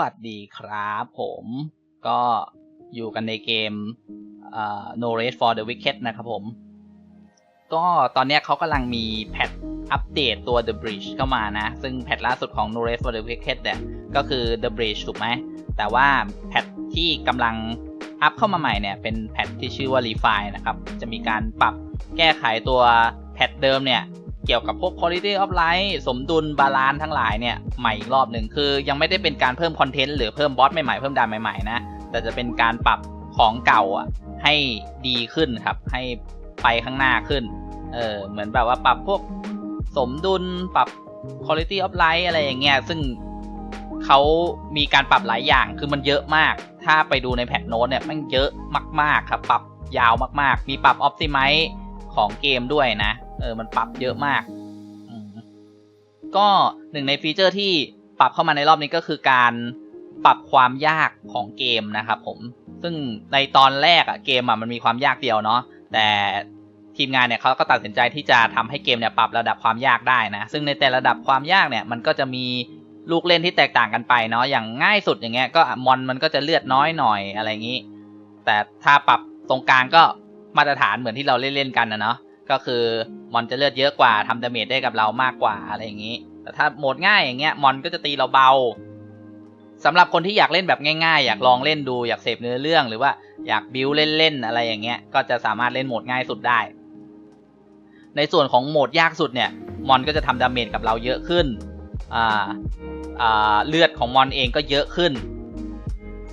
วัสดีครับผมก็อยู่กันในเกม No Rest for the Wicked นะครับผม ก็ตอนนี้เขากำลังมีแพทอัปเดตตัว The Bridge เข้ามานะ ซึ่งแพทล่าสุดของ No Rest for the Wicked เนี่ยก็คือ The Bridge ถูกไหม แต่ว่าแพทที่กำลังอัพเข้ามาใหม่เนี่ย เป็นแพทที่ชื่อว่า Refine นะครับ จะมีการปรับแก้ไขตัวแพทเดิมเนี่ย เกี่ยวกับพวก quality of life สมดุลบาลานซ์ทั้งหลายเนี่ยใหม่อีกรอบหนึ่งคือยังไม่ได้เป็นการเพิ่มคอนเทนต์หรือเพิ่มบอสใหม่ๆเพิ่มดานใหม่ๆนะแต่จะเป็นการปรับของเก่าอะให้ดีขึ้นครับ ให้ไปข้างหน้าขึ้นเออเหมือนแบบว่าปรับพวกสมดุลปรับ quality of life อะไรอย่างเงี้ยซึ่งเขามีการปรับหลายอย่างคือมันเยอะมาก ถ้าไปดูในแพทโน้ตเนี่ยมันเยอะมากๆครับ ปรับยาวมากๆ มีปรับ optimize ของเกมด้วยนะ เออมันปรับเยอะมาก ก็หนึ่งในฟีเจอร์ที่ปรับเข้ามาในรอบนี้ก็คือการปรับความยากของเกมนะครับผม ซึ่งในตอนแรกอะเกมอะมันมีความยากเดียวเนาะ แต่ทีมงานเนี่ยเขาก็ตัดสินใจที่จะทำให้เกมเนี่ยปรับระดับความยากได้นะ ซึ่งในแต่ระดับความยากเนี่ยมันก็จะมีลูกเล่นที่แตกต่างกันไปเนาะ อย่างง่ายสุดอย่างเงี้ยก็มอนมันก็จะเลือดน้อยหน่อยอะไรอย่างนี้ แต่ถ้าปรับตรงกลางก็มาตรฐานเหมือนที่เราเล่นๆกันนะเนาะ ก็คือมอนจะเลือดเยอะกว่าทำดาเมจได้กับเรามากกว่าอะไรอย่างนี้ แต่ถ้าโหมดง่ายอย่างเงี้ยมอนก็จะตีเราเบาสำหรับคนที่อยากเล่นแบบง่ายๆ อยากลองเล่นดูอยากเสพเนื้อเรื่องหรือว่าอยากบิวเล่นๆอะไรอย่างเงี้ย ก็จะสามารถเล่นโหมดง่ายสุดได้ ในส่วนของโหมดยากสุดเนี่ยมอนก็จะทำดาเมจกับเราเยอะขึ้นอ่าอ่าเลือดของมอนเองก็เยอะขึ้น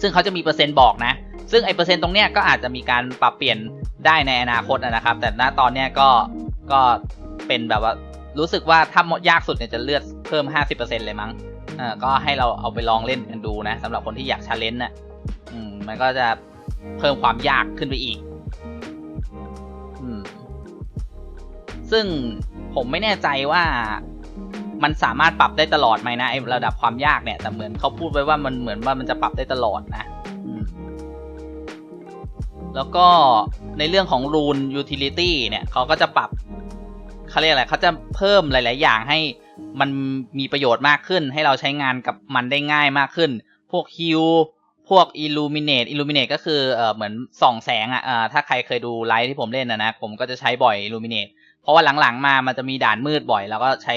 ซึ่งเขาจะมีเปอร์เซ็นต์บอกนะ ซึ่งไอเปอร์เซ็นต์ตรงเนี้ยก็อาจจะมีการปรับเปลี่ยนได้ในอนาคตนะครับ แต่ณตอนเนี้ยก็ก็เป็นแบบว่ารู้สึกว่าถ้ายากสุดเนี่ยจะเลือดเพิ่ม 50%เลยมั้งอ่าก็ให้เราเอาไปลองเล่นกันดูนะสำหรับคนที่อยากชาเลนจ์นะอืมมันก็จะเพิ่มความยากขึ้นไปอีกอืมซึ่งผมไม่แน่ใจว่ามันสามารถปรับได้ตลอดไหมนะไอระดับความยากเนี่ยแต่เหมือนเขาพูดไว้ว่ามันเหมือนว่ามันจะปรับได้ตลอดนะ แล้วก็ในเรื่องของ Rune Utility เนี่ยเขาก็จะปรับเขาเรียกอะไรเขาจะเพิ่มหลาย ๆ อย่างให้มันมีประโยชน์มากขึ้น ให้เราใช้งานกับมันได้ง่ายมากขึ้น พวก Heal พวก Illuminate Illuminate ก็คือเออเหมือนส่องแสงอะเออถ้าใครเคยดูไลฟ์ที่ผมเล่นนะนะ ผมก็จะใช้บ่อย Illuminate เพราะว่าหลัง ๆ มามันจะมีด่านมืดบ่อย แล้วก็ใช้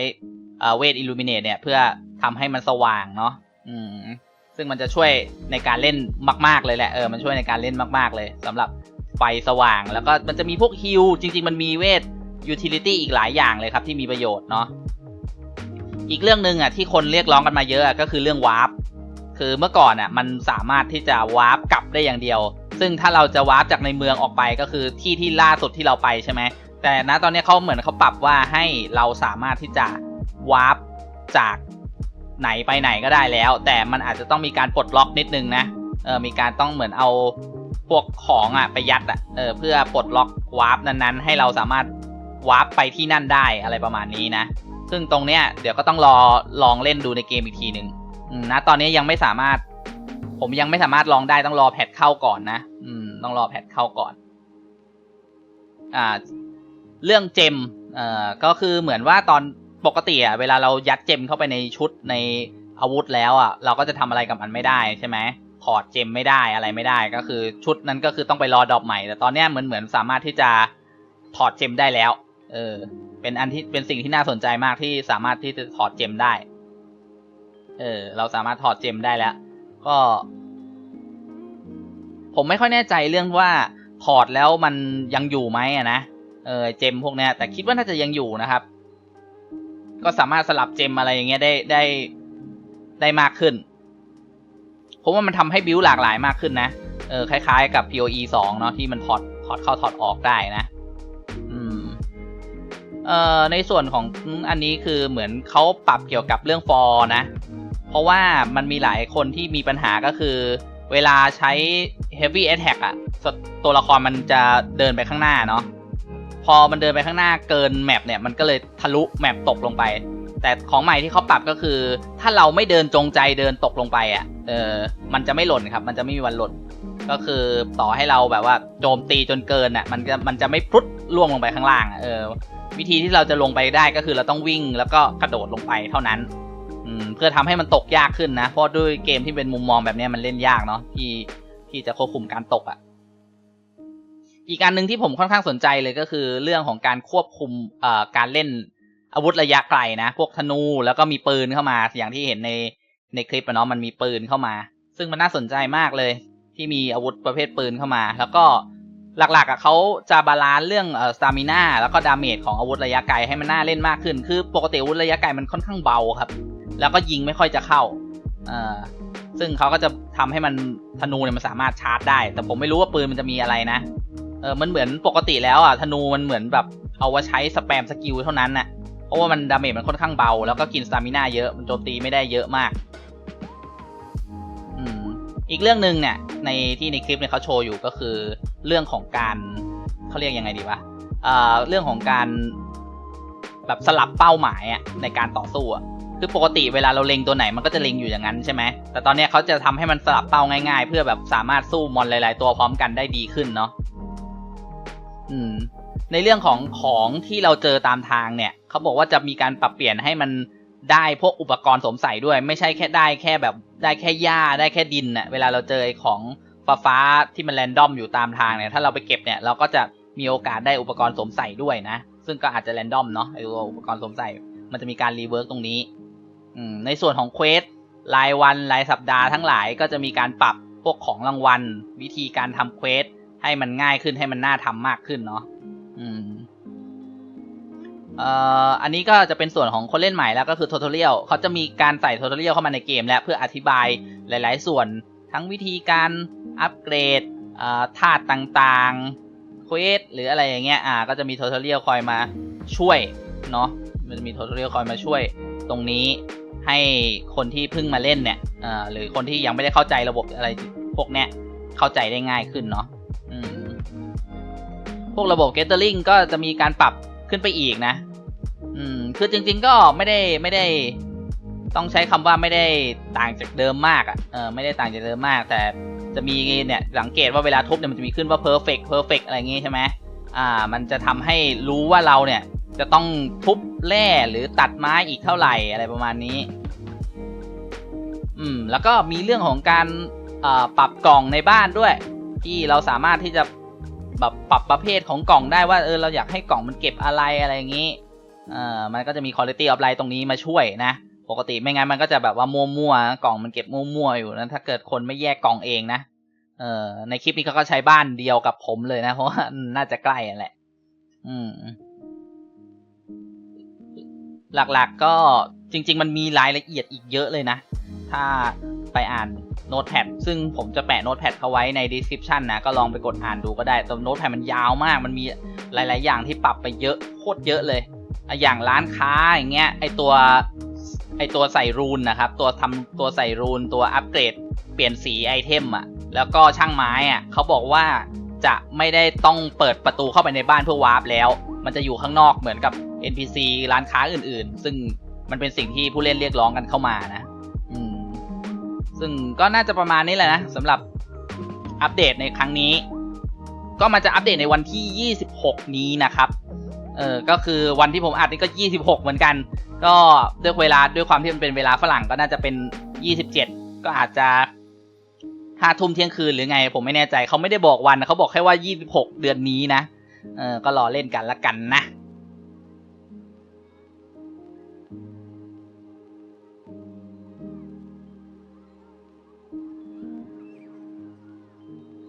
เออเวท Illuminate เนี่ยเพื่อทำให้มันสว่างเนาะอืม ซึ่งมันจะช่วยในการเล่นมาก ๆ เลยแหละเออมันช่วยในการเล่นมากๆเลยสำหรับไฟสว่างแล้วก็มันจะมีพวกฮิลจริง ๆ มันมีเวทยูทิลิตี้อีกหลายอย่างเลยครับที่มีประโยชน์เนาะอีกเรื่องหนึ่งอะที่คนเรียกร้องกันมาเยอะก็คือเรื่องวาร์ปคือเมื่อก่อนอะมันสามารถที่จะวาร์ปกลับได้อย่างเดียว ซึ่งถ้าเราจะวาร์ปจากในเมืองออกไปก็คือที่ที่ล่าสุดที่เราไปใช่ไหมแต่ณตอนนี้เขาเหมือนเขาปรับว่าให้เราสามารถที่จะวาร์ปจาก ไหนไปไหนก็ได้แล้ว แต่มันอาจจะต้องมีการปลดล็อกนิดนึงนะเออมีการต้องเหมือนเอาพวกของอะไปยัดอะเออเพื่อปลดล็อกวาร์ปนั้นๆ ให้เราสามารถวาร์ปไปที่นั่นได้อะไรประมาณนี้นะซึ่งตรงเนี้ยเดี๋ยวก็ต้องรอลองเล่นดูในเกมอีกทีหนึ่งนะตอนนี้ยังไม่สามารถ ผมยังไม่สามารถลองได้ต้องรอแพทเข้าก่อนนะ อืม ต้องรอแพทเข้าก่อน อ่า เรื่องเจมเอ่อก็คือเหมือนว่าตอน ปกติอะเวลาเรายัดเจมเข้าไปในชุดในอาวุธแล้วอะเราก็จะทำอะไรกับมันไม่ได้ใช่ไหมถอดเจมไม่ได้อะไรไม่ได้ก็คือชุดนั้นก็คือต้องไปรอดรอปใหม่ แต่ตอนนี้เหมือนเหมือนสามารถที่จะถอดเจมได้แล้ว เออ เป็นอันที่เป็นสิ่งที่น่าสนใจมากที่สามารถที่จะถอดเจมได้ เออ เราสามารถถอดเจมได้แล้ว ก็ ผมไม่ค่อยแน่ใจเรื่องว่าถอดแล้วมันยังอยู่ไหมอะนะ เออ เจมพวกเนี้ย แต่คิดว่าน่าจะยังอยู่นะครับ ก็สามารถสลับเจมอะไรอย่างเงี้ยได้ได้ได้มากขึ้น ผมว่ามันทำให้บิวหลากหลายมากขึ้นนะ เออคล้ายๆกับ PoE 2 เนาะที่มันถอดถอดเข้าถอดออกได้นะ อืม เอ่อในส่วนของอันนี้คือเหมือนเขาปรับเกี่ยวกับเรื่องฟอร์นะ เพราะว่ามันมีหลายคนที่มีปัญหาก็คือ เวลาใช้ Heavy Attack อะตัวละครมันจะเดินไปข้างหน้าเนาะ พอมันเดินไปข้างหน้าเกินแมปเนี่ยมันก็เลยทะลุแมปตกลงไป แต่ของใหม่ที่เขาปรับก็คือ ถ้าเราไม่เดินจงใจเดินตกลงไปอะเออมันจะไม่หล่นครับ มันจะไม่มีวันหล่นก็คือต่อให้เราแบบว่าโจมตีจนเกินอะมันจะมันจะไม่พุดล่วงลงไปข้างล่างเออวิธีที่เราจะลงไปได้ก็คือเราต้องวิ่งแล้วก็กระโดดลงไปเท่านั้นเพื่อทำให้มันตกยากขึ้นนะเพราะด้วยเกมที่เป็นมุมมองแบบนี้มันเล่นยากเนาะที่ที่จะควบคุมการตกอะ่ะ อีกอันหนึ่งที่ผมค่อนข้างสนใจเลยก็คือเรื่องของการควบคุมการเล่นอาวุธระยะไกลนะ พวกธนูแล้วก็มีปืนเข้ามา อย่างที่เห็นในในคลิปอะเนาะมันมีปืนเข้ามา ซึ่งมันน่าสนใจมากเลย ที่มีอาวุธประเภทปืนเข้ามา แล้วก็หลักๆอะเขาจะบาลานซ์เรื่องสตามิน่าแล้วก็ดาเมจของอาวุธระยะไกลให้มันน่าเล่นมากขึ้น คือปกติอาวุธระยะไกลมันค่อนข้างเบาครับ แล้วก็ยิงไม่ค่อยจะเข้าเออซึ่งเขาก็จะทำให้มันธนูเนี่ยมันสามารถชาร์จได้ แต่ผมไม่รู้ว่าปืนมันจะมีอะไรนะ เออมันเหมือนปกติแล้วอะธนูมันเหมือนแบบเอาไว้ใช้สแปมสกิลเท่านั้นน่ะเพราะว่ามันดาเมจมันค่อนข้างเบา แล้วก็กินสตามิน่าเยอะมันโจมตีไม่ได้เยอะมากอืมอีกเรื่องหนึ่งเนี่ยในที่ในคลิปเนี่ยเขาโชว์อยู่ก็คือเรื่องของการเขาเรียกยังไงดีวะเอ่อเรื่องของการแบบสลับเป้าหมายอะในการต่อสู้อะคือปกติเวลาเราเล็งตัวไหนมันก็จะเล็งอยู่อย่างนั้นใช่ไหม แต่ตอนเนี้ยเขาจะทำให้มันสลับเป้าง่ายๆ เพื่อแบบสามารถสู้มอนหลาย ๆ ตัวพร้อมกันได้ดีขึ้นเนาะ อืม ในเรื่องของของที่เราเจอตามทางเนี่ยเขาบอกว่าจะมีการปรับเปลี่ยนให้มันได้พวกอุปกรณ์สวมใส่ด้วย ไม่ใช่แค่ได้แค่แบบได้แค่หญ้าได้แค่ดินน่ะเวลาเราเจอไอ้ของฟ้าฟ้าที่มันแรนดอมอยู่ตามทางเนี่ยถ้าเราไปเก็บเนี่ยเราก็จะมีโอกาสได้อุปกรณ์สวมใส่ด้วยนะ ซึ่งก็อาจจะแรนดอมเนาะไอ้ตัวอุปกรณ์สวมใส่ มันจะมีการรีเวิร์กตรงนี้อืมในส่วนของเควสรายวันรายสัปดาห์ทั้งหลายก็จะมีการปรับพวกของรางวัล วิธีการทำเควส ให้มันง่ายขึ้นให้มันน่าทำมากขึ้นเนาะอืมเอ่ออันนี้ก็จะเป็นส่วนของคนเล่นใหม่แล้วก็คือ tutorial เขาจะมีการใส่ tutorial เข้ามาในเกม และเพื่ออธิบายหลาย ๆ ส่วนทั้งวิธีการอัปเกรดอ่าธาตุต่างๆเควสหรืออะไรอย่างเงี้ยอ่าก็จะมี tutorial คอยมาช่วยเนาะมันจะมี tutorial คอยมาช่วยตรงนี้ให้คนที่เพิ่งมาเล่นเนี่ยอ่าหรือคนที่ยังไม่ได้เข้าใจระบบอะไรพวกเนี้ยเข้าใจได้ง่ายขึ้นเนาะ พวกระบบ Gathering ก็จะมีการปรับขึ้นไปอีกนะ อืม คือจริง ๆ ก็ไม่ได้ไม่ได้ ต้องใช้คำว่าไม่ได้ต่างจากเดิมมากอะ่ะ เออไม่ได้ต่างจากเดิมมาก แต่จะมีเนี่ยสังเกตว่าเวลาทุบเนี่ยมันจะมีขึ้นว่า perfect perfect อะไรอย่างงี้ใช่ไหมอ่า มันจะทำให้รู้ว่าเราเนี่ย จะต้องทุบแร่หรือตัดไม้อีกเท่าไหร่อะไรประมาณนี้ อืม แล้วก็มีเรื่องของการอ่าปรับกล่องในบ้านด้วย ที่เราสามารถที่จะ แบบปรับประเภทของกล่องได้ว่าเออเราอยากให้กล่องมันเก็บอะไรอะไรอย่างนี้เอ่อมันก็จะมี quality of life ตรงนี้มาช่วยนะปกติไม่งั้นมันก็จะแบบว่ามั่วๆกล่องมันเก็บมั่วๆอยู่นะถ้าเกิดคนไม่แยกกล่องเองนะเออในคลิปนี้เขาก็ใช้บ้านเดียวกับผมเลยนะเพราะว่าน่าจะใกล้แหละ อืม หลักๆก็จริง ๆ มันมีรายละเอียดอีกเยอะเลยนะ ถ้า ไปอ่านโน้ตแพดซึ่งผมจะแปะโน้ตแพดเขาไว้ใน description นะ ก็ลองไปกดอ่านดูก็ได้ แต่โน้ตแพดมันยาวมาก มันมีหลาย ๆ อย่างที่ปรับไปเยอะ โคตรเยอะเลย อย่างร้านค้าอย่างเงี้ย ไอตัว ไอตัวใส่รูนนะครับ ตัวทำตัวใส่รูน ตัวอัปเกรด เปลี่ยนสีไอเทมอะ แล้วก็ช่างไม้อะเขาบอกว่าจะไม่ได้ต้องเปิดประตูเข้าไปในบ้านเพื่อวาร์ปแล้ว มันจะอยู่ข้างนอกเหมือนกับ NPC ร้านค้าอื่น ๆ ซึ่งมันเป็นสิ่งที่ผู้เล่นเรียกร้องกันเข้ามานะ ซึ่งก็น่าจะประมาณนี้แหละนะสำหรับอัปเดตในครั้งนี้ ก็มันจะอัปเดตในวันที่ 26 นี้นะครับเออก็คือวันที่ผมอัดนี่ก็ 26 เหมือนกัน ก็ด้วยเวลาด้วยความที่มันเป็นเวลาฝรั่งก็น่าจะเป็น 27 ก็อาจจะห้าทุ่มเที่ยงคืนหรือไง ผมไม่แน่ใจเขาไม่ได้บอกวันเขาบอกแค่ว่า 26 เดือนนี้นะเออก็รอเล่นกันละกันนะ